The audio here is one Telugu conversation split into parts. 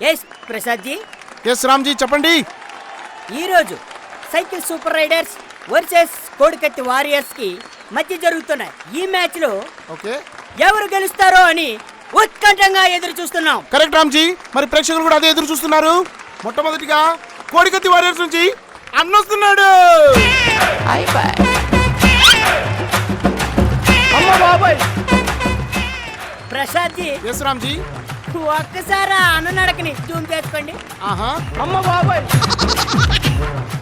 ఎస్ ప్రసాద్ జీ ఎస్ రామ్జీ చెప్పండి. ఈరోజు సైకిల్ సూపర్ రైడర్స్ వర్సెస్ కోడికత్తి వారియర్స్కి మధ్య జరుగుతున్న ఈ మ్యాచ్లో ఓకే. ఎవరు గెలుస్తారో అని ఉత్కంఠంగా ఎదురు చూస్తున్నాం. కరెక్ట్ రామ్జీ. మరి ప్రేక్షకులు కూడా అదే ఎదురు చూస్తున్నారు. మొట్టమొదటిగా కోడికత్తి వారియర్స్ నుంచి అన్నొస్తున్నాడు ప్రసాద్ జీ ఎస్ రామ్జీ. ఒక్కసారి అన్న నడకని జూమ్ చేసుకోండి. ఆహా.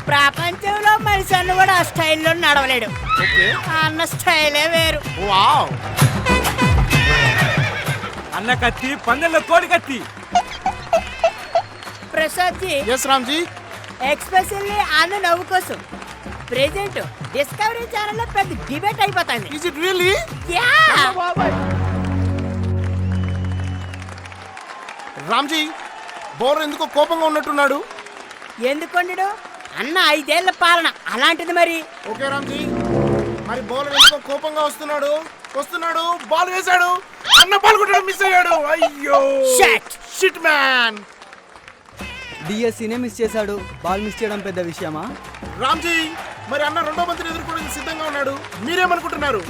ప్రపంచంలో మనిషి అన్న కూడా ఆ స్టైల్లో నడవలేడు. అన్న స్టైలే వేరు. వావ్. అన్న కత్తి పందెంలో కోడి కత్తి. ప్రసాద్ జీ ఎస్ రామ్జీ ఎక్స్పెషల్లీ అన్న నవ్వు కోసం ప్రెజెంట్ డిస్కవరీ ఛానల్లో పెద్ద డిబేట్ అయిపోతుంది. Is it really yeah Ramji bowler ఎందుకో కోపంగా ఉన్నట్టున్నాడు? ఎందుకొండడు అన్న ఐదేళ్ళ పాలన అలాంటిది మరి. ఓకే రామ్జీ. మరి బౌలర్ ఎందుకో కోపంగా వస్తున్నాడు? వస్తున్నాడు బాల్ వేశాడు. అన్న బాల్ కొట్టడం మిస్ అయ్యాడు. అయ్యో. Shit. షిట్ మ్యాన్ డిఎస్సీనే మిస్ చేశాడు. బాల్ మిస్ చేయడం పెద్ద విషయమా? రామ్జీ మరి అన్న రెండో బంతిని ఎదుర్కోవడానికి సిద్ధంగా ఉన్నాడు. మీరేమనుకుంటున్నారు?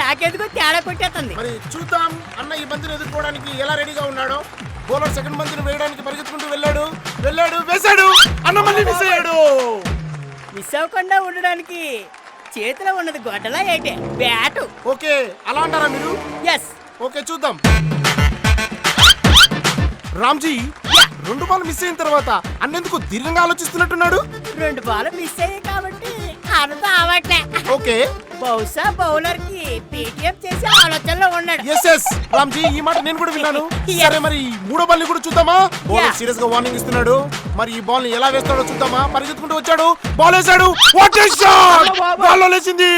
నాకెందుకో తేడా కొట్టేస్తుంది. మరి చూద్దాం అన్న ఈ బంతిని ఎదుర్కోవడానికి ఎలా రెడీగా ఉన్నాడో. బౌలర్ సెకండ్ బంతిని వేయడానికి పరిగెత్తుకుంటూ వెళ్ళాడు. వెళ్ళాడు వేశాడు. అన్న మళ్ళీ మిస్ అయ్యాడు. మిస్ అవ్వకుండా ఉండడానికి చేతిలో ఉన్నది గొడ్డలా ఏంటి? బ్యాటు ఓకే అలా అంటారా మీరు? ఎస్ ఓకే చూద్దాం. రామ్జీ రెండు బాల్ మిస్ అయిన తర్వాత అన్నెందుకు దీర్ఘంగా ఆలోచిస్తున్నట్టున్నాడు? రెండు బాల్ మిస్ అయ్యాయి కాబట్టి అన్నతో అవట్లే ఓకే. బహుశా బౌలర్కి పేటిఎం చేసే ఆలోచనలో ఉన్నాడు. ఎస్ ఎస్ రామ్జీ ఈ మాట నేను కూడా విన్నాను. Yes. సరే మరి మూడో బాల్ కూడా చూద్దామా? బౌలర్. సీరియస్గా వార్నింగ్ ఇస్తున్నాడు. మరి ఈ బాల్ని ఎలా వేస్తాడో చూద్దామా? పరిగెత్తుకుంటూ వచ్చాడు. బాల్ వేశాడు. వాట్ ఏ షాట్ బాల్ లేచింది.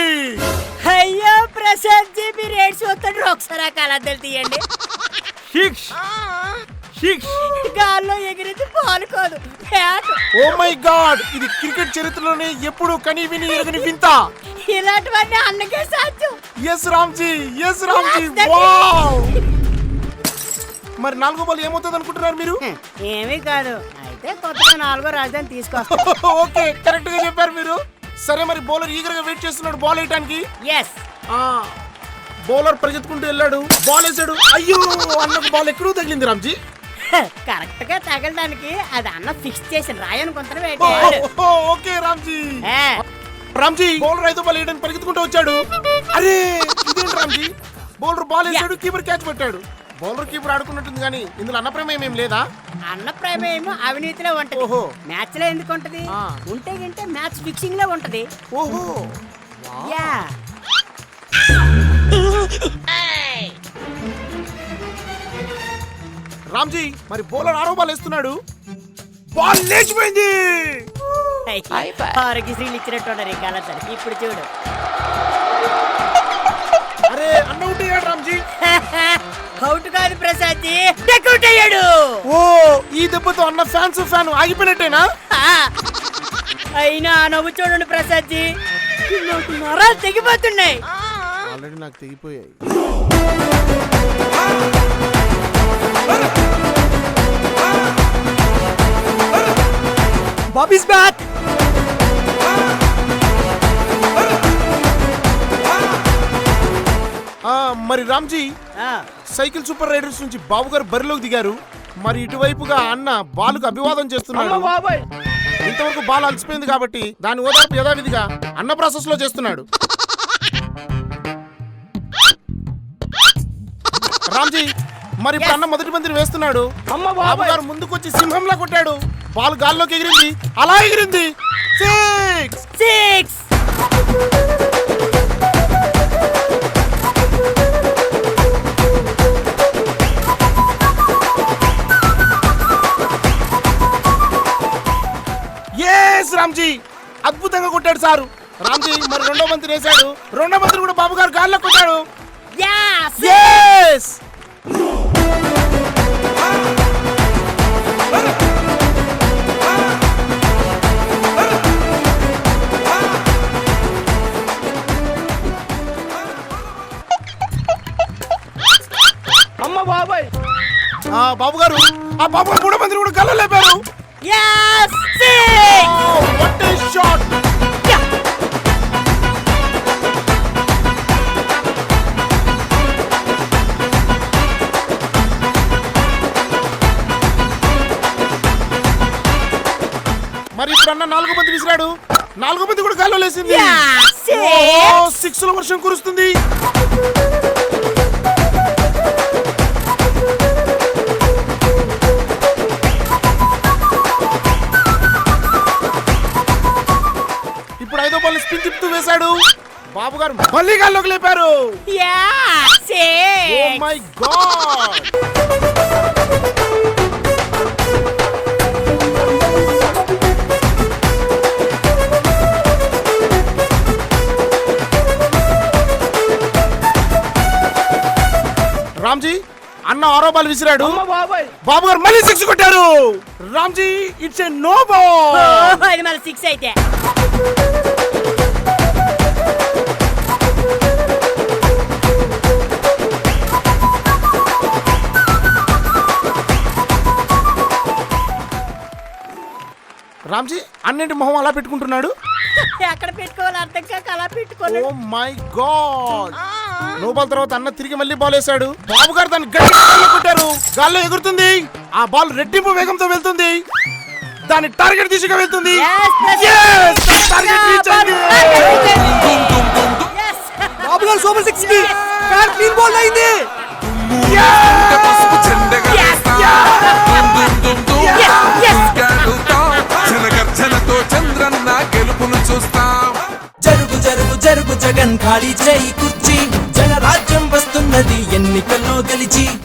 అయ్యో ప్రసాద్ జీ మీరు ఏడ్చి వస్తాడు ఒకసారి ఆ కళాద్దలు తీయండి. షిక్స్ షిక్స్ గాల్లో ఎగిరింది బాల్ కాదు. ఓ మై గాడ్ ఇది క్రికెట్ చరిత్రలోనే ఎప్పుడు కని విని ఎరగని వింత. ఇలాంటివన్నీ అన్నకే సాధ్యం. Yes Ramji yes Ramji wow మరి నాలుగో బాల్ ఏమవుతుంది అనుకుంటున్నారు మీరు? ఏమీ కాదు. అయితే కొత్తగా నాలుగో రాజధాని తీసుకొస్తాం. ఓకే కరెక్ట్గా చెప్పారు మీరు. సరే మరి బౌలర్ ఈగర్గా వెయిట్ చేస్తున్నాడు బాల్ వేయడానికి ఎస్ బౌలర్ పరిగెత్తుకుంటూ వెళ్ళాడు. బాల్ వేసాడు అయ్యో అన్నకు బాల్ ఎక్కడో తగిలింది రామ్జీ కరెక్ట్గా తగలడానికి అది అన్న ఫిక్స్ చేసిన రాయని కొంత ఓకే రామ్జీ రామ్జీ! బౌలర్ ఐదో బాల్ వేయడానికి పరిగెత్తుకుంటూ వచ్చాడు. అరే ఇదేంటి రామ్జీ? బౌలర్ బాల్ వేసాడు కీపర్ క్యాచ్ పెట్టాడు బౌలర్ కీపర్ ఆడుకున్నట్టుంది కానీ ఇందులో అన్న ప్రమేయం ఏం లేదా? అన్న ప్రేమ ఏమో అవినీతిలో ఉంటది. ఓహో. మ్యాచ్లో ఎందుకు ఉంటది? ఆ. ఉంటే గింటే మ్యాచ్ ఫిక్సింగ్లో ఉంటది. ఓహో. యా. రామ్జీ మరి బౌలర్ ఆరో బాల్ వేస్తున్నాడు. బాల్ లేచిపోయింది. ఆరోగ్యశ్రీలు ఇచ్చినట్టు ఉన్నారు ఈ కాలతలు ఇప్పుడు చూడు. అరే అన్న అయ్యాడు రామ్జీ? అవుట్ కాదు ప్రసాద్ డెకౌట్ అయ్యాడు ఓ ఈ దెబ్బతో అన్న ఫ్యాన్స్ ఫ్యాన్ ఆగిపోయినట్టేనా? ఆ, అయినా ఆ నవ్వు చూడండి ప్రసాద్ జీ నాకు నరాలు తెగిపోతున్నాయి. ఆల్రెడీ నాకు తెగిపోయాయి. Bobby's back. మరి రామ్జీ సైకిల్ సూపర్ రైడర్స్ నుంచి బాబు గారు బరిలోకి దిగారు. మరి ఇటువైపుగా అన్న బాలుకు అభివాదం చేస్తున్నాడు. ఇంతవరకు బాల్ అలసిపోయింది కాబట్టి దాని ఓదార్పు యథావిధిగా అన్న ప్రాసెస్లో చేస్తున్నాడు. రామ్జీ మరి ఇప్పుడు అన్న మొదటి బంతిని వేస్తున్నాడు. బాబు గారు ముందుకొచ్చి సింహంలా కొట్టాడు. బాల్ గాల్లోకి ఎగిరింది. అలా ఎగిరింది. సిక్స్ సిక్స్ అద్భుతంగా కొట్టాడు సారు. రామ్జీ మరి రెండో బంతిని వేశాడు. రెండో బంతిని కూడా బాబు గారు గాల్లో కొట్టాడు. అమ్మ బాబాయ్. ఆ బాబు గారు ఆ బాబు కూడా అన్న నాలుగో మంది విసిరాడు. నాలుగో మంది కూడా గాల్లో లేసింది సిక్స్లో వర్షం కురుస్తుంది. ఇప్పుడు ఐదో బాల్ స్పిన్ తిప్పుతూ వేశాడు. బాబు గారు మళ్ళీ గాల్లోకి లేపారు! మై గాడ్ రామ్జీ అన్న ఆరో బాల్ విసిరాడు బాబు గారు మళ్ళీ సిక్స్ కొట్టారు. Ramji it's a no ball. Oh, ఇది మళ్ళీ సిక్స్ అయితే. రామ్జీ అన్నింటి మొహం అలా పెట్టుకుంటున్నాడు? ఎక్కడ పెట్టుకోవాలి? అర్థం కాక అలా ఓ పెట్టుకోలేడు మై గాడ్ బాల్ తర్వాత అన్న తిరిగి మళ్ళీ బాల్ వేశాడు. బాబు గారు దాన్ని గట్టిగా గాల్లో కొట్టారు. గాల్లో ఎగురుతుంది. ఆ బాల్ రెట్టింపు వేగంతో వెళ్తుంది. దాని టార్గెట్ దిశగా వెళ్తుంది. Yes, yes, Yes! Target reach అయింది Yes! బాబు గారు సూపర్ సిక్స్ క్లీన్ బాల్ అయింది. చంద్రన్న గెలుపును చూస్తాం జరుగు జరుగు జరుగు జగన్ ఖాళీ చేయి ఎన్నికల్లో గెలిచి